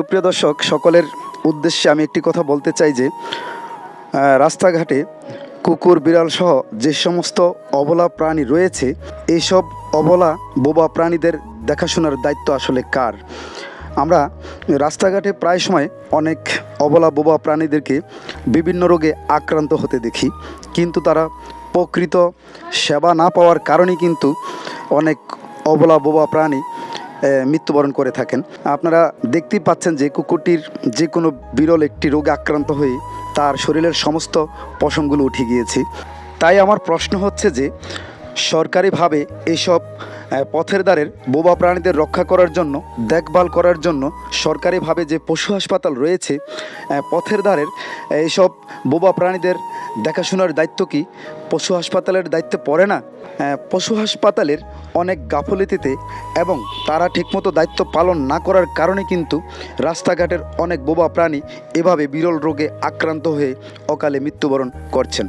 সুপ্রিয় দর্শক, সকলের উদ্দেশ্যে আমি একটি কথা বলতে চাই যে রাস্তাঘাটে কুকুর, বিড়াল সহ যে সমস্ত অবলা প্রাণী রয়েছে এইসব অবলা বোবা প্রাণীদের দেখাশোনার দায়িত্ব আসলে কার? আমরা রাস্তাঘাটে প্রায় সময় অনেক অবলা বোবা প্রাণীদেরকে বিভিন্ন রোগে আক্রান্ত হতে দেখি, কিন্তু তারা প্রকৃত সেবা না পাওয়ার কারণেই কিন্তু অনেক অবলা বোবা প্রাণী মৃত্যুবরণ করে থাকেন। আপনারা দেখতেই পাচ্ছেন যে কুকুরটির যে কোনো বিরল একটি রোগে আক্রান্ত হয়ে তার শরীরের সমস্ত পশমগুলো উঠে গিয়েছে। তাই আমার প্রশ্ন হচ্ছে যে সরকারিভাবে এইসব আহ, পথের দ্বারের বোবা প্রাণীদের রক্ষা করার জন্য দেখভাল করার জন্য সরকারিভাবে যে পশু হাসপাতাল রয়েছে পথের দ্বারের এইসব বোবা প্রাণীদের দেখাশোনার দায়িত্ব কি? পশু হাসপাতালের দায়িত্বে পড়ে না? আহ, পশু হাসপাতালের অনেক গাফলিতিতে এবং তারা ঠিকমতো দায়িত্ব পালন না করার কারণে কিন্তু রাস্তাঘাটের অনেক বোবা প্রাণী এভাবে বিরল রোগে আক্রান্ত হয়ে অকালে মৃত্যুবরণ করছেন।